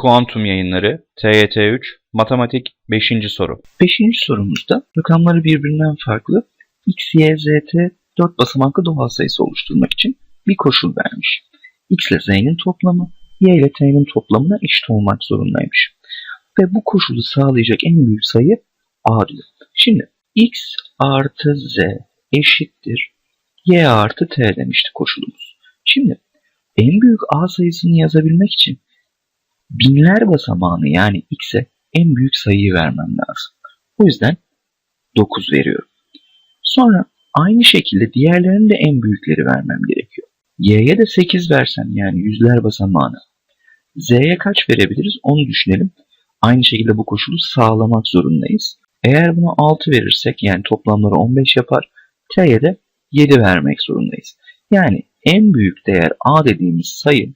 Kuantum Yayınları TYT 3 Matematik 5. soru. Beşinci sorumuzda rakamları birbirinden farklı x, y, z, t 4 basamaklı doğal sayısı oluşturmak için bir koşul vermiş. x ile z'nin toplamı y ile t'nin toplamına eşit olmak zorundaymış. Ve bu koşulu sağlayacak en büyük sayı a diyor. Şimdi x artı z eşittir y artı t demişti koşulumuz. Şimdi en büyük a sayısını yazabilmek için binler basamağını yani x'e en büyük sayıyı vermem lazım. O yüzden 9 veriyorum. Sonra aynı şekilde diğerlerinin de en büyükleri vermem gerekiyor. Y'ye de 8 versem yani yüzler basamağını. Z'ye kaç verebiliriz onu düşünelim. Aynı şekilde bu koşulu sağlamak zorundayız. Eğer buna 6 verirsek yani toplamları 15 yapar. T'ye de 7 vermek zorundayız. Yani en büyük değer A dediğimiz sayı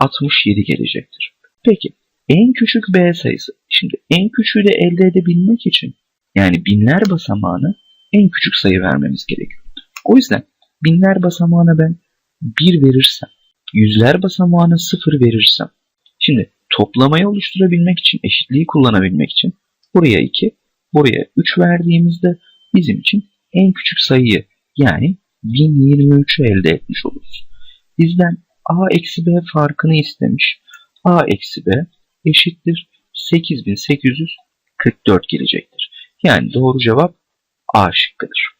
9867 gelecektir. Peki en küçük B sayısı. Şimdi en küçüğü de elde edebilmek için yani binler basamağını en küçük sayı vermemiz gerekiyor. O yüzden binler basamağına ben 1 verirsem, yüzler basamağına 0 verirsem, şimdi toplamayı oluşturabilmek için, eşitliği kullanabilmek için buraya 2, buraya 3 verdiğimizde bizim için en küçük sayıyı yani 1023'ü elde etmiş oluruz. Bizden a eksi b farkını istemiş. a eksi b eşittir 8844 gelecektir. Yani doğru cevap A şıkkıdır.